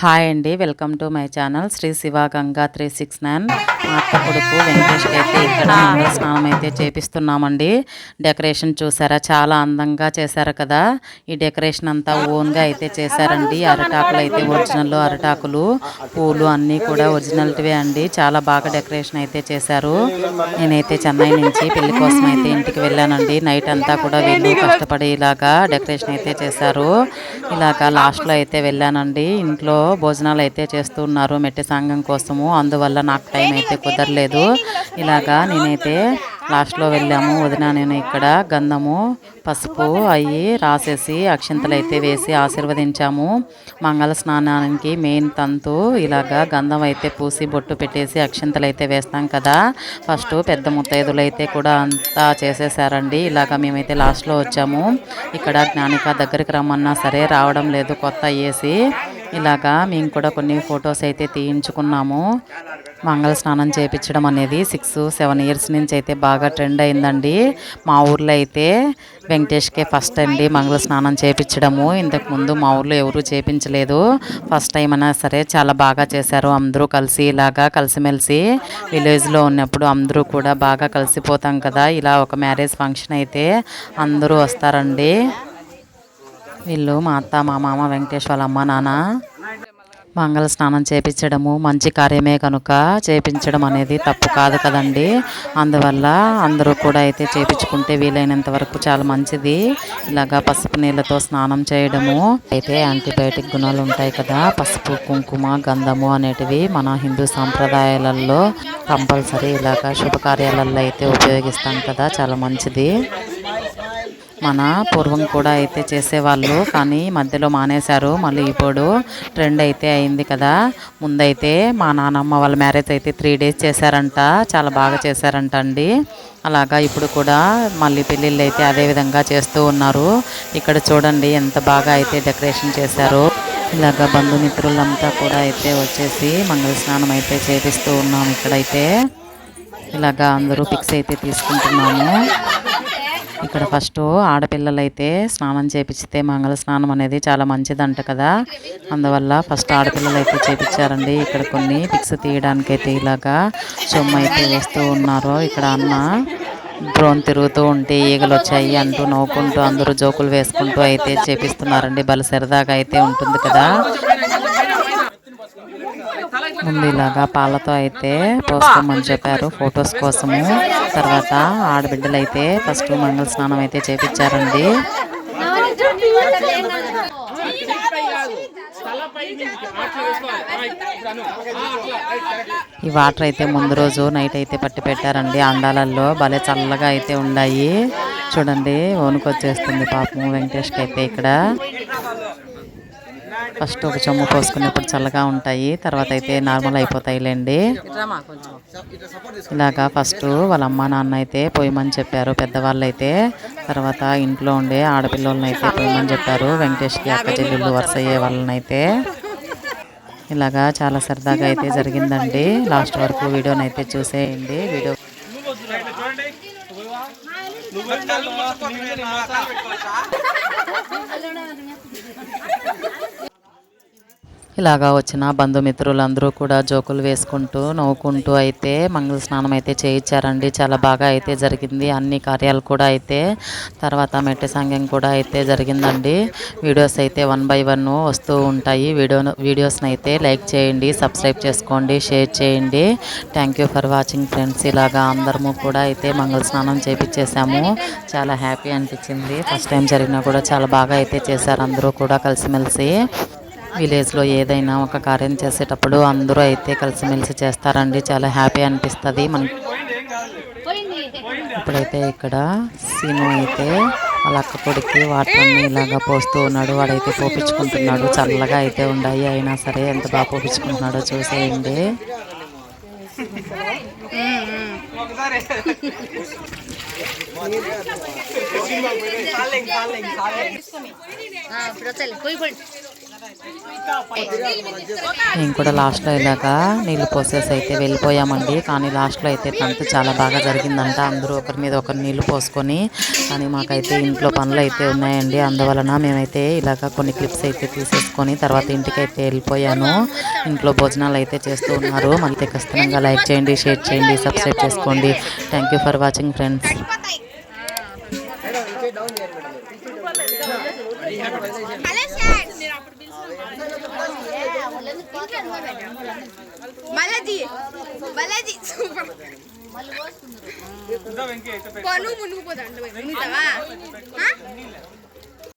Hi అండి welcome to my channel Sri Siva Ganga three six nine. మా అత్త కొడుకు వెంకటేష్కి అయితే ఇక్కడ స్నానం అయితే చేపిస్తున్నామండి. డెకరేషన్ చూసారా? చాలా అందంగా చేశారు కదా. ఈ డెకరేషన్ అంతా ఓన్గా అయితే చేశారండి. అరటాకులు అయితే ఒరిజినల్ అరటాకులు పూలు అన్నీ కూడా ఒరిజినల్టివే అండి. చాలా బాగా డెకరేషన్ అయితే చేశారు. నేనైతే చెన్నై నుంచి పెళ్ళి కోసం అయితే ఇంటికి వెళ్ళానండి. నైట్ అంతా కూడా వెళ్ళి కష్టపడి ఇలాగా డెకరేషన్ అయితే చేశారు. ఇలాగా లాస్ట్లో అయితే వెళ్ళానండి. ఇంట్లో భోజనాలు అయితే చేస్తున్నారు మెట్టి సంఘం కోసము. అందువల్ల నాకు టైం అయితే కుదరలేదు. ఇలాగా నేనైతే లాస్ట్లో వెళ్ళాము. వదిన నేను ఇక్కడ గంధము పసుపు అయ్యి రాసేసి అక్షింతలు అయితే వేసి ఆశీర్వదించాము. మంగళ స్నానానికి మెయిన్ తంతు ఇలాగా గంధం అయితే పూసి బొట్టు పెట్టేసి అక్షింతలు అయితే వేస్తాం కదా. ఫస్ట్ పెద్ద ముత్తైదులు అయితే కూడా అంతా చేసేసారండి. ఇలాగా మేమైతే లాస్ట్లో వచ్చాము. ఇక్కడ జ్ఞానిక దగ్గరికి రమ్మన్నా సరే రావడం లేదు. కొత్త అయ్యేసి ఇలాగా మేము కూడా కొన్ని ఫొటోస్ అయితే తీయించుకున్నాము. మంగళ స్నానం చేయించడం అనేది సిక్స్ సెవెన్ ఇయర్స్ నుంచి అయితే బాగా ట్రెండ్ అయిందండి. మా ఊర్లో అయితే వెంకటేష్కే ఫస్ట్ అండి మంగళ స్నానం చేయించడము ఇంతకుముందు మా ఊర్లో ఎవరూ చేయించలేదు ఫస్ట్ టైం అయినా సరే చాలా బాగా చేశారు. అందరూ కలిసి ఇలాగా కలిసిమెలిసి విలేజ్లో ఉన్నప్పుడు అందరూ కూడా బాగా కలిసిపోతాం కదా. ఇలా ఒక మ్యారేజ్ ఫంక్షన్ అయితే అందరూ వస్తారండి. వీళ్ళు మా అత్త మా మామ వెంకటేష్ వాళ్ళ అమ్మ నాన్న మంగళ స్నానం చేపించడము మంచి కార్యమే కనుక చేపించడం అనేది తప్పు కాదు కదండి. అందువల్ల అందరూ కూడా అయితే చేపించుకుంటే వీలైనంత వరకు చాలా మంచిది. ఇలాగా పసుపు నీళ్ళతో స్నానం చేయడము. అయితే యాంటీబయాటిక్ గుణాలు ఉంటాయి కదా పసుపు కుంకుమ గంధము అనేటివి మన హిందూ సాంప్రదాయాలలో కంపల్సరీ ఇలాగా శుభకార్యాలలో అయితే ఉపయోగిస్తాం కదా చాలా మంచిది. మన పూర్వం కూడా అయితే చేసేవాళ్ళు కానీ మధ్యలో మానేశారు. మళ్ళీ ఇప్పుడు ట్రెండ్ అయితే అయింది కదా. ముందైతే మా నానమ్మ వాళ్ళ మ్యారేజ్ అయితే త్రీ డేస్ చేశారంట. చాలా బాగా చేశారంట అండి. అలాగా ఇప్పుడు కూడా మళ్ళీ పెళ్ళిళ్ళు అయితే అదే విధంగా చేస్తూ ఉన్నారు. ఇక్కడ చూడండి ఎంత బాగా అయితే డెకరేషన్ చేశారు. ఇలాగా బంధుమిత్రులంతా కూడా అయితే వచ్చేసి మంగళ స్నానం అయితే చేపిస్తూ ఉన్నాం ఇక్కడైతే. ఇలాగా అందరూ పిక్స్ అయితే తీసుకుంటున్నాము. ఇక్కడ ఫస్ట్ ఆడపిల్లలైతే స్నానం చేపిస్తే మంగళ స్నానం అనేది చాలా మంచిదంట కదా. అందువల్ల ఫస్ట్ ఆడపిల్లలు అయితే చేపించారండి ఇక్కడ కొన్ని పిక్స్ తీయడానికి అయితే ఇలాగా సొమ్ము అయితే వేస్తూ ఉన్నారు. ఇక్కడ అన్న డ్రోన్ తిరుగుతూ ఉంటే ఈగలు వచ్చాయి అంటూ నవ్వుకుంటూ అందరూ జోకులు వేసుకుంటూ అయితే చేపిస్తున్నారండి. భలే సరదాగా అయితే ఉంటుంది కదా. ముందు ఇలాగా పాలతో అయితే పోసుకోమని చెప్పారు. ఫొటోస్ కోసము. తర్వాత ఆడబిడ్డలు అయితే ఫస్ట్ మంగళ స్నానం అయితే చేపించారండి ఈ వాటర్ అయితే ముందు రోజు నైట్ అయితే పట్టి పెట్టారండి. అండాలల్లో భలే చల్లగా అయితే ఉన్నాయి చూడండి వణుకొచ్చేస్తుంది పాపం వెంకటేష్కి అయితే ఇక్కడ. ఫస్ట్ ఒక చెమ్ము పోసుకున్నప్పుడు చల్లగా ఉంటాయి తర్వాత అయితే నార్మల్ అయిపోతాయిలేండి. ఇలాగా ఫస్ట్ వాళ్ళ అమ్మ నాన్న అయితే పోయమని చెప్పారు పెద్దవాళ్ళు అయితే తర్వాత ఇంట్లో ఉండే ఆడపిల్లలని అయితే పోయమని చెప్పారు వెంకటేష్కి అక్క చెల్లెళ్ళు వరుస అయ్యే వాళ్ళని అయితే ఇలాగా చాలా సరదాగా అయితే జరిగిందండి. లాస్ట్ వరకు వీడియోని అయితే చూసేయండి. వీడియో ఇలాగా వచ్చిన బంధుమిత్రులందరూ కూడా జోకులు వేసుకుంటూ నవ్వుకుంటూ అయితే మంగళ స్నానం అయితే చేయించారండి. చాలా బాగా అయితే జరిగింది. అన్ని కార్యాలు కూడా అయితే తర్వాత మెట్టి సంఘం కూడా అయితే జరిగిందండి. వీడియోస్ అయితే వన్ బై వన్ వస్తూ ఉంటాయి. వీడియో వీడియోస్ని అయితే లైక్ చేయండి సబ్స్క్రైబ్ చేసుకోండి షేర్ చేయండి. Thank you for watching friends. ఇలాగా అందరము కూడా అయితే మంగళ స్నానం చేపించేసాము చాలా హ్యాపీ అనిపించింది. ఫస్ట్ టైం జరిగినా కూడా చాలా బాగా అయితే చేశారు. అందరూ కూడా కలిసిమెలిసి విలేజ్లో ఏదైనా ఒక కార్యం చేసేటప్పుడు అందరూ అయితే కలిసిమెలిసి చేస్తారండి. చాలా హ్యాపీ అనిపిస్తుంది. మన ఇప్పుడైతే ఇక్కడ సీను అయితే వాళ్ళ అక్క కొడుకు వాటర్ని ఇలాగా పోస్తూ ఉన్నాడు. వాడైతే పోపించుకుంటున్నాడు చల్లగా అయితే ఉన్నాయి అయినా సరే ఎంత బాగా పోపించుకుంటున్నాడో చూసేయండి. ఇప్పుడు పోయి. మేము కూడా లాస్ట్లో ఇలాగా నీళ్ళు పోసేసి అయితే వెళ్ళిపోయామండి. కానీ లాస్ట్లో అయితే తంతు చాలా బాగా జరిగిందంట. అందరూ ఒకరి మీద ఒకరు నీళ్ళు పోసుకొని కానీ మాకైతే ఇంట్లో పనులు అయితే ఉన్నాయండి. అందువలన మేమైతే ఇలాగ కొన్ని క్లిప్స్ అయితే తీసేసుకొని తర్వాత ఇంటికి అయితే వెళ్ళిపోయాను. ఇంట్లో భోజనాలు అయితే చేస్తూ ఉన్నారు. మళ్ళీ ఖచ్చితంగా లైక్ చేయండి షేర్ చేయండి సబ్స్క్రైబ్ చేసుకోండి. Thank you for watching friends Balaji Balaji super. కొను మునుగుపోతా అంటే